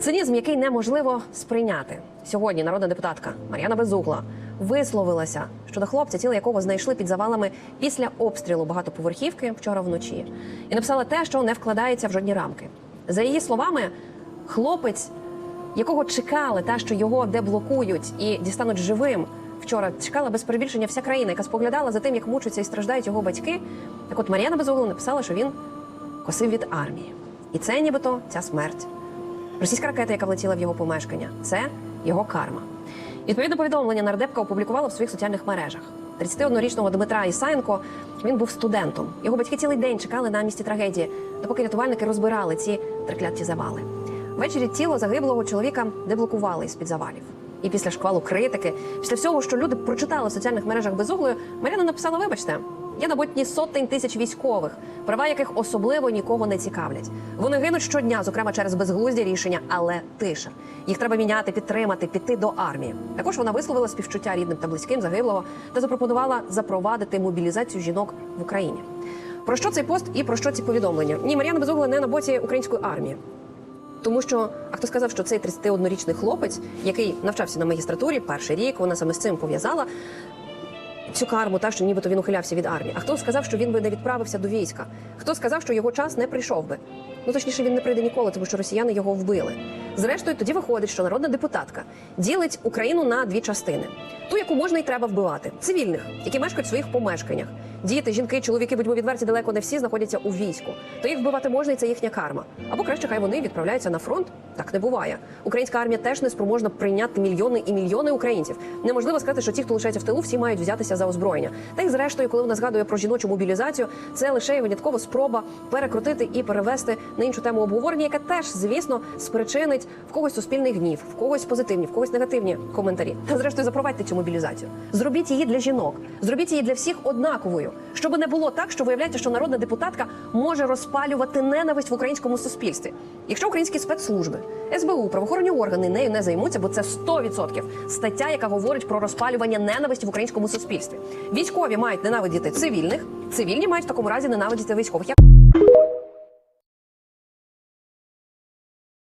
Цинізм, який неможливо сприйняти. Сьогодні народна депутатка Мар'яна Безугла висловилася щодо хлопця, тіло якого знайшли під завалами після обстрілу багатоповерхівки вчора вночі, і написала те, що не вкладається в жодні рамки. За її словами, хлопець, якого чекали, та що його деблокують і дістануть живим. Вчора чекала без перебільшення вся країна, яка споглядала за тим, як мучаться і страждають його батьки. Так от Мар'яна Безугла написала, що він косив від армії, і це нібито ця смерть. Російська ракета, яка влетіла в його помешкання, це його карма. Відповідне повідомлення нардепка опублікувала в своїх соціальних мережах. 31-річного Дмитра Ісаєнко він був студентом. Його батьки цілий день чекали на місці трагедії, допоки рятувальники розбирали ці трикляті завали. Ввечері тіло загиблого чоловіка деблокували з-під завалів. І після шквалу критики, після всього, що люди прочитали в соціальних мережах безуглою, Маріна написала: Вибачте, є на ботні сотень тисяч військових, права яких особливо нікого не цікавлять. Вони гинуть щодня, зокрема через безглузді рішення, але тиша. Їх треба міняти, підтримати, піти до армії. Також вона висловила співчуття рідним та близьким загиблого та запропонувала запровадити мобілізацію жінок в Україні. Про що цей пост і про що ці повідомлення? Ні, Мар'яна Безугла не на боці української армії. Тому що а хто сказав, що цей 31-річний хлопець, який навчався на магістратурі перший рік, вона саме з цим пов'язала цю карму, та що нібито він ухилявся від армії. А хто сказав, що він би не відправився до війська? Хто сказав, що його час не прийшов би? Ну точніше, він не прийде ніколи, тому що росіяни його вбили. Зрештою, тоді виходить, що народна депутатка ділить Україну на дві частини: ту, яку можна і треба вбивати, цивільних, які мешкають в своїх помешканнях. Діти, жінки, чоловіки, будьмо відверті, далеко не всі знаходяться у війську. То їх вбивати можна, і це їхня карма. Або краще, хай вони відправляються на фронт. Так не буває. Українська армія теж не спроможна прийняти мільйони і мільйони українців. Неможливо сказати, що ті, хто лишається в тилу, всі мають взятися за озброєння. Та й зрештою, коли вона згадує про жіночу мобілізацію, це лише винятково спроба перекрутити і перевести на іншу тему обговорення, яка теж, звісно, спричинить в когось суспільний гнів, в когось позитивні, в когось негативні коментарі. Та зрештою запровадьте цю мобілізацію. Зробіть її для жінок, зробіть її для всіх однаковою, щоб не було так, що виявляється, що народна депутатка може розпалювати ненависть в українському суспільстві. Якщо українські спецслужби, СБУ, правоохоронні органи нею не займуться, бо це 100% стаття, яка говорить про розпалювання ненависті в українському суспільстві. Військові мають ненавидіти цивільних, цивільні мають в такому разі ненавидіти військових.